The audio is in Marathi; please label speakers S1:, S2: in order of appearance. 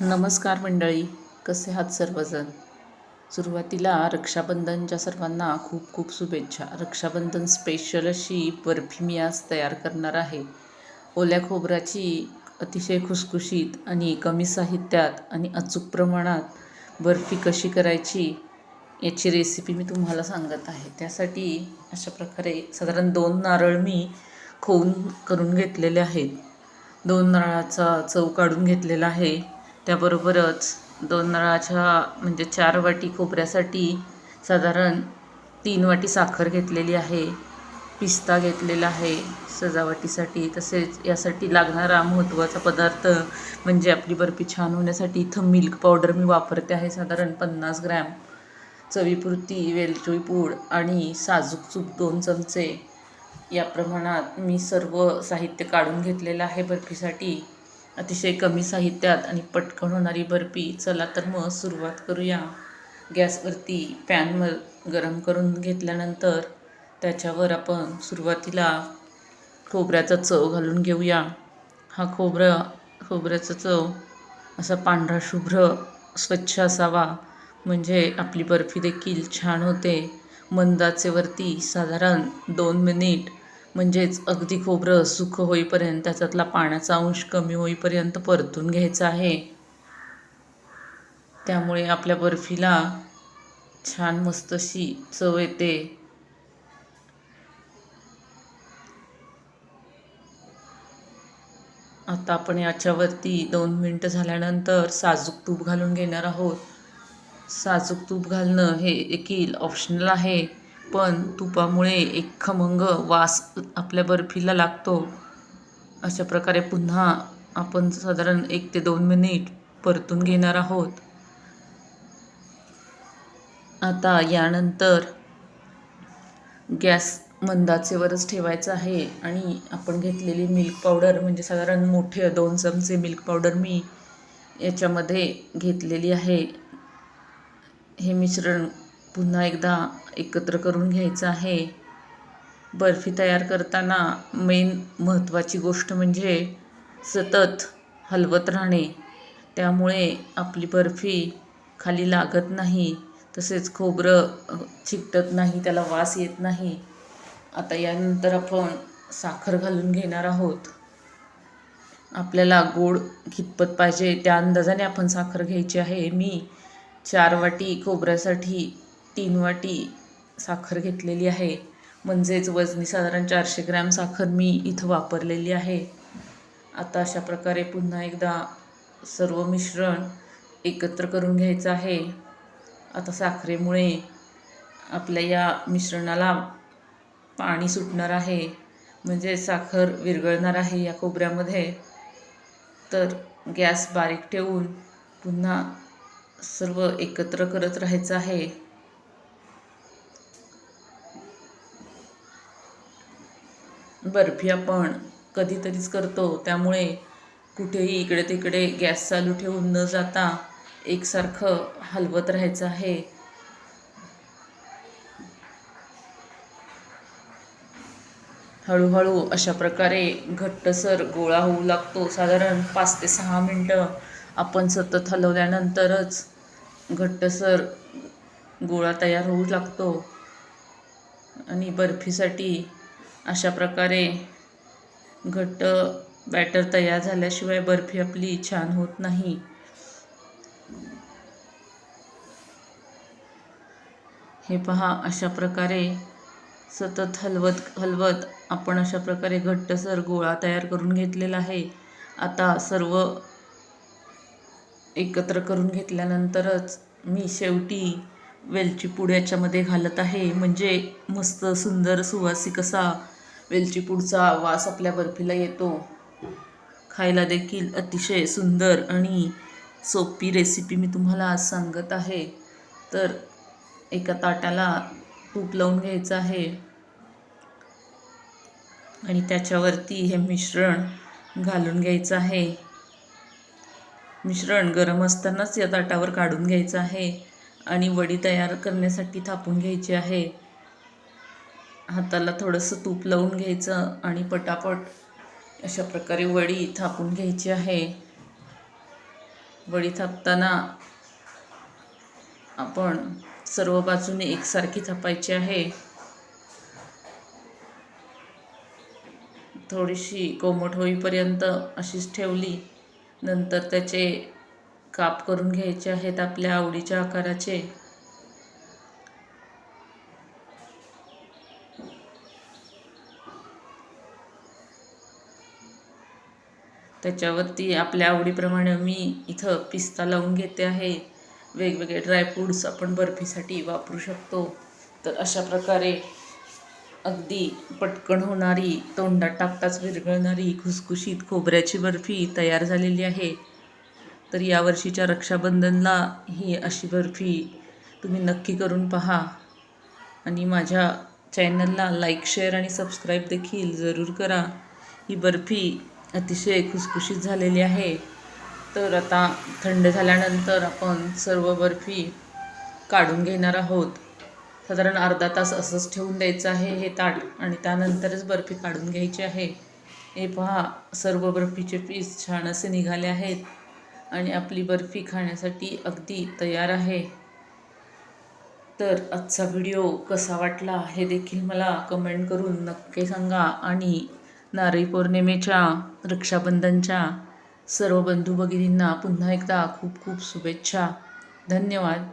S1: नमस्कार मंडळी कसे आहात सर्वजण? सुरुवातीला रक्षाबंधनच्या सर्वांना खूप खूप शुभेच्छा. रक्षाबंधन स्पेशल अशी बर्फी मी आज तयार करणार आहे. ओल्या खोबऱ्याची अतिशय खुसखुशीत आणि कमी साहित्यात आणि अचूक प्रमाणात बर्फी कशी करायची याची रेसिपी मी तुम्हाला सांगत आहे. त्यासाठी अशा प्रकारे साधारण दोन नारळ मी खोवून करून घेतलेले आहेत. दोन नारळाचा चव काढून घेतलेला आहे. त्याबरोबरच दोन नळाच्या म्हणजे चार वाटी खोबऱ्यासाठी साधारण तीन वाटी साखर घेतलेली आहे पिस्ता घेतलेला आहे सजावटीसाठी. तसेच यासाठी लागणारा महत्त्वाचा पदार्थ म्हणजे आपली बर्फी छान होण्यासाठी इथं मिल्क पावडर मी वापरते आहे साधारण पन्नास ग्रॅम. चवीपुरती वेलचोई पूड आणि साजूक चूप दोन चमचे. या प्रमाणात मी सर्व साहित्य काढून घेतलेलं आहे बर्फीसाठी. अतिशय कमी साहित्यात आणि पटकन होणारी बर्फी. चला तर मग सुरुवात करूया. गॅसवरती पॅन म गरम करून घेतल्यानंतर त्याच्यावर आपण सुरुवातीला खोबऱ्याचा चव घालून घेऊया. हा खोबरं खोबऱ्याचा चव असा पांढरा शुभ्र स्वच्छ असावा. म्हणजे आपली बर्फी देखील छान होते. मंदाचेवरती साधारण दोन मिनिट म्हणजेच अगदी खोबरं सुकं होईपर्यंत त्याच्यातला पाण्याचा अंश कमी होईपर्यंत परतून घ्यायचा आहे. त्यामुळे आपल्या बर्फीला छान मस्त अशी चव येते. आता आपण याच्यावरती दोन मिनटं झाल्यानंतर साजूक तूप घालून घेणार आहोत. साजूक तूप घालणं हे देखील ऑप्शनल आहे. पण तुपामुळे एक खमंग वास आपल्या बर्फीला लागतो. अशा प्रकारे पुन्हा आपण साधारण एक ते दोन मिनिट परतून घेणार आहोत. आता यानंतर गॅस मंदाचेवरच ठेवायचं आहे आणि आपण घेतलेली मिल्क पावडर म्हणजे साधारण मोठे दोन चमचे मिल्क पावडर मी याच्यामध्ये घेतलेली आहे. हे मिश्रण पुन्हा एकदा एकत्र करून घ्यायचं आहे. बर्फी तयार करताना मेन महत्त्वाची गोष्ट म्हणजे सतत हलवत राहणे. त्यामुळे आपली बर्फी खाली लागत नाही तसेच खोबरं चिकटत नाही त्याला वास येत नाही. आता यानंतर आपण साखर घालून घेणार आहोत. आपल्याला गोड कितपत पाहिजे त्या अंदाजाने आपण साखर घ्यायची आहे. मी चार वाटी खोबऱ्यासाठी तीन वाटी साखर घेतलेली आहे. म्हणजेच वजनी साधारण चारशे ग्रॅम साखर मी इथं वापरलेली आहे. आता अशा प्रकारे पुन्हा एकदा सर्व मिश्रण एकत्र करून घ्यायचं आहे. आता साखरेमुळे आपल्या या मिश्रणाला पाणी सुटणार आहे. म्हणजे साखर विरघळणार आहे या खोबऱ्यामध्ये. तर गॅस बारीक ठेवून पुन्हा सर्व एकत्र करत राहायचं आहे. बर्फी आपण कधीतरीच करतो. त्यामुळे कुठेही इकडे तिकडे गॅस चालू ठेवून न जाता एकसारखं हलवत राहायचं आहे. हळूहळू अशा प्रकारे घट्टसर गोळा होऊ लागतो. साधारण पाच ते सहा मिनटं आपण सतत हलवल्यानंतरच घट्टसर गोळा तयार होऊ लागतो. आणि बर्फीसाठी अशा प्रकारे घट्ट बॅटर तयार झाल्याशिवाय बर्फी आपली छान होत नाही. हे पहा अशा प्रकारे सतत हलवत हलवत आपण अशा प्रकारे घट्टसर गोळा तयार करून घेतलेला आहे. आता सर्व एकत्र करून घेतल्यानंतरच मी शेवटी वेलची पूड याच्यामध्ये घालत आहे. म्हणजे मस्त सुंदर सुवासिक असा वेलचीपूडचा वास आपल्या बर्फीला येतो. खायला देखील अतिशय सुंदर आणि सोपी रेसिपी मी तुम्हाला आज सांगत आहे. तर एका ताटाला तूप लावून घ्यायचं आहे. आणि त्याच्यावरती हे मिश्रण घालून घ्यायचं आहे. मिश्रण गरम असतानाच या ताटावर काढून घ्यायचं आहे. आणि वडी तयार करण्यासाठी थापून घ्यायची आहे. हाताला थोडंसं तूप लावून घ्यायचं आणि पटापट अशा प्रकारे वडी थापून घ्यायची आहे. वडी थापताना आपण सर्व बाजूने एकसारखी थापायची आहे. थोडीशी कोमट होईपर्यंत अशीच ठेवली नंतर त्याचे काप करून घ्यायचे आहेत आपल्या आवडीच्या आकाराचे. त्याच्यावरती आपल्या आवडीप्रमाणे मी इथं पिस्ता लावून घेते आहे. वेगवेगळे ड्रायफ्रूट्स आपण बर्फीसाठी वापरू शकतो. तर अशा प्रकारे अगदी पटकन होणारी तोंडात टाकताच विरघळणारी खुसखुशीत खोबऱ्याची बर्फी तयार झालेली आहे. तर यावर्षीच्या रक्षाबंधनला ही अशी बर्फी तुम्ही नक्की करून पहा. आणि माझ्या चॅनलला लाईक शेअर आणि सबस्क्राईब देखील जरूर करा. ही बर्फी अतिशय खुसखुशीत झालेली आहे. तर आता थंड झाल्यानंतर आपण सर्व बर्फी काढून घेणार आहोत. साधारण अर्धा तास असंच ठेवून द्यायचं आहे हे ताट आणि त्यानंतरच बर्फी काढून घ्यायची आहे. हे पहा सर्व बर्फीचे पीस छान असे निघाले आहेत आणि आपली बर्फी खाण्यासाठी अगदी तयार आहे. तर आजचा व्हिडिओ कसा वाटला हे देखील मला कमेंट करून नक्की सांगा आणि नारळी पौर्णिमेच्या रक्षाबंधनच्या सर्व बंधू भगिनींना पुन्हा एकदा खूप खूप शुभेच्छा. धन्यवाद.